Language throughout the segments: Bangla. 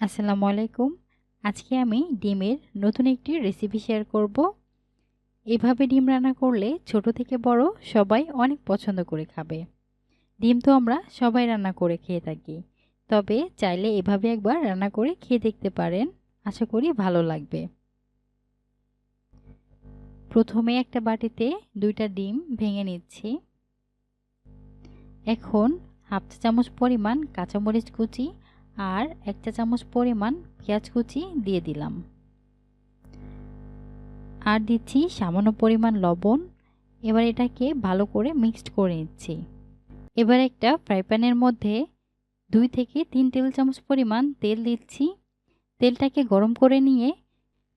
আসসালামু আলাইকুম। আজকে আমি ডিমের নতুন একটি রেসিপি শেয়ার করব। এভাবে ডিম রান্না করলে ছোট থেকে বড় সবাই অনেক পছন্দ করে খাবে। ডিম তো আমরা সবাই রান্না করে খেয়ে থাকি। তবে চাইলে এভাবে একবার রান্না করে খেয়ে দেখতে পারেন। আশা করি ভালো লাগবে। প্রথমে একটা বাটিতে দুইটা ডিম ভেঙে নিচ্ছি। এখন হাফ চামচ পরিমাণ কাঁচামরিচ কুচি আর এক চা চামচ পরিমাণ পেঁয়াজ কুচি দিয়ে দিলাম। আর দিচ্ছি সামান্য পরিমাণ লবণ। এবার এটাকে ভালো করে মিক্সড করে নিচ্ছি। এবার একটা ফ্রাই প্যানের মধ্যে দুই থেকে তিন টেবিল চামচ পরিমাণ তেল দিচ্ছি। তেলটাকে গরম করে নিয়ে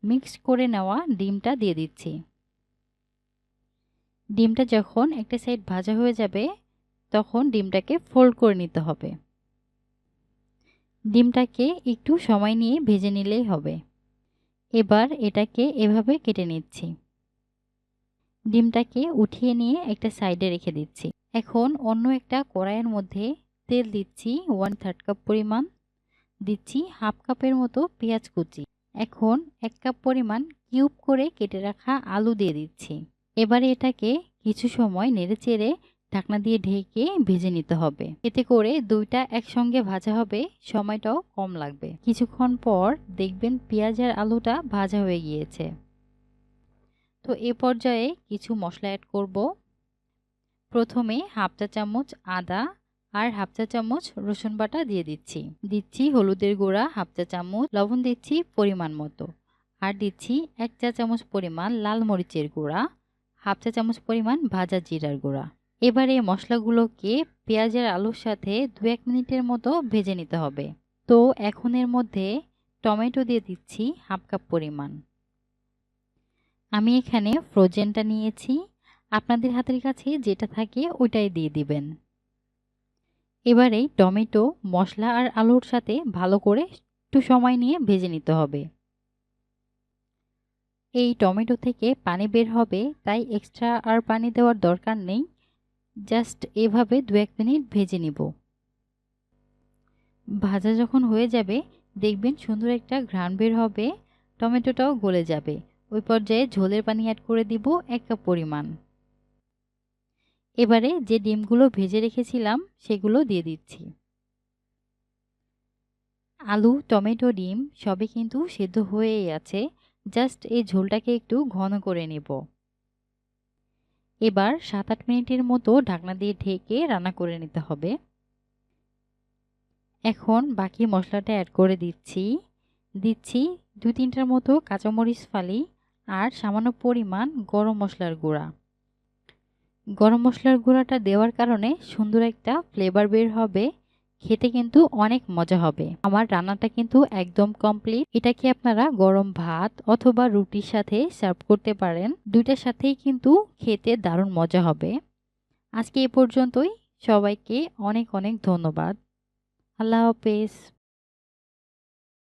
মিক্স করে নেওয়া ডিমটা দিয়ে দিচ্ছি। ডিমটা যখন একটা সাইড ভাজা হয়ে যাবে, তখন ডিমটাকে ফোল্ড করে নিতে হবে। ডিমটাকে একটু সময় নিয়ে ভেজে নিলেই হবে। এবার এটাকে এভাবে কেটে নিচ্ছি। ডিমটাকে উঠিয়ে নিয়ে একটা সাইডে রেখে দিচ্ছি। এখন অন্য একটা কড়াইয়ের মধ্যে তেল দিচ্ছি ওয়ান থার্ড কাপ পরিমাণ। দিচ্ছি হাফ কাপের মতো পেঁয়াজ কুচি। এখন এক কাপ পরিমাণ কিউব করে কেটে রাখা আলু দিয়ে দিচ্ছি। এবারে এটাকে কিছু সময় নেড়ে চেড়ে ঢাকনা দিয়ে ঢেকে ভেজে নিতে হবে। এতে করে দুইটা একসঙ্গে ভাজা হবে, সময়টাও কম লাগবে। কিছুক্ষণ পর দেখবেন পেঁয়াজ আর আলুটা ভাজা হয়ে গিয়েছে। তো এ পর্যায়ে কিছু মশলা অ্যাড করব। প্রথমে হাফ চা চামচ আদা আর হাফ চা চামচ রসুন বাটা দিয়ে দিচ্ছি। দিচ্ছি হলুদের গুঁড়া হাফ চা চামচ, লবণ দিচ্ছি পরিমাণ মতো। আর দিচ্ছি এক চা চামচ পরিমাণ লাল মরিচের গুঁড়া, হাফ চা চামচ পরিমাণ ভাজা জিরার গুঁড়া। এবার এই মশলাগুলোকে পেঁয়াজের আলুর সাথে দু এক মিনিটের মতো ভেজে নিতে হবে। তো এখন এর মধ্যে টমেটো দিয়ে দিচ্ছি হাফ কাপ পরিমাণ। আমি এখানে ফ্রোজেনটা নিয়েছি। আপনাদের হাতের কাছে যেটা থাকে ওইটাই দিয়ে দিবেন। এবারে টমেটো, মশলা আর আলুর সাথে ভালো করে একটু সময় নিয়ে ভেজে নিতে হবে। এই টমেটো থেকে পানি বের হবে, তাই এক্সট্রা আর পানি দেওয়ার দরকার নেই। জাস্ট এভাবে দু এক মিনিট ভেজে নিব। ভাজা যখন হয়ে যাবে, দেখবেন সুন্দর একটা ঘ্রাণ বের হবে, টমেটোটাও গলে যাবে। ওই পর্যায়ে ঝোলের পানি অ্যাড করে দিব এক কাপ পরিমাণ। এবারে যে ডিমগুলো ভেজে রেখেছিলাম, সেগুলো দিয়ে দিচ্ছি। আলু, টমেটো, ডিম সবই কিন্তু সেদ্ধ হয়েই আছে। জাস্ট এই ঝোলটাকে একটু ঘন করে নেব। এবার সাত আট মিনিটের মতো ঢাকনা দিয়ে ঢেকে রান্না করে নিতে হবে। এখন বাকি মশলাটা অ্যাড করে দিচ্ছি। দিচ্ছি দু তিনটার মতো কাঁচামরিচ ফালি আর সামান্য পরিমাণ গরম মশলার গুঁড়া। গরম মশলার গুঁড়াটা দেওয়ার কারণে সুন্দর একটা ফ্লেভার বের হবে। খেতে কিন্তু অনেক মজা হবে। আমার রান্নাটা কিন্তু একদম কমপ্লিট এটা কি আপনারা গরম ভাত অথবা রুটির সাথে সার্ভ করতে পারেন? দুইটার সাথেই কিন্তু খেতে দারুণ মজা হবে। আজকে এ পর্যন্তই। সবাইকে অনেক অনেক ধন্যবাদ। আল্লাহ হাফেজ।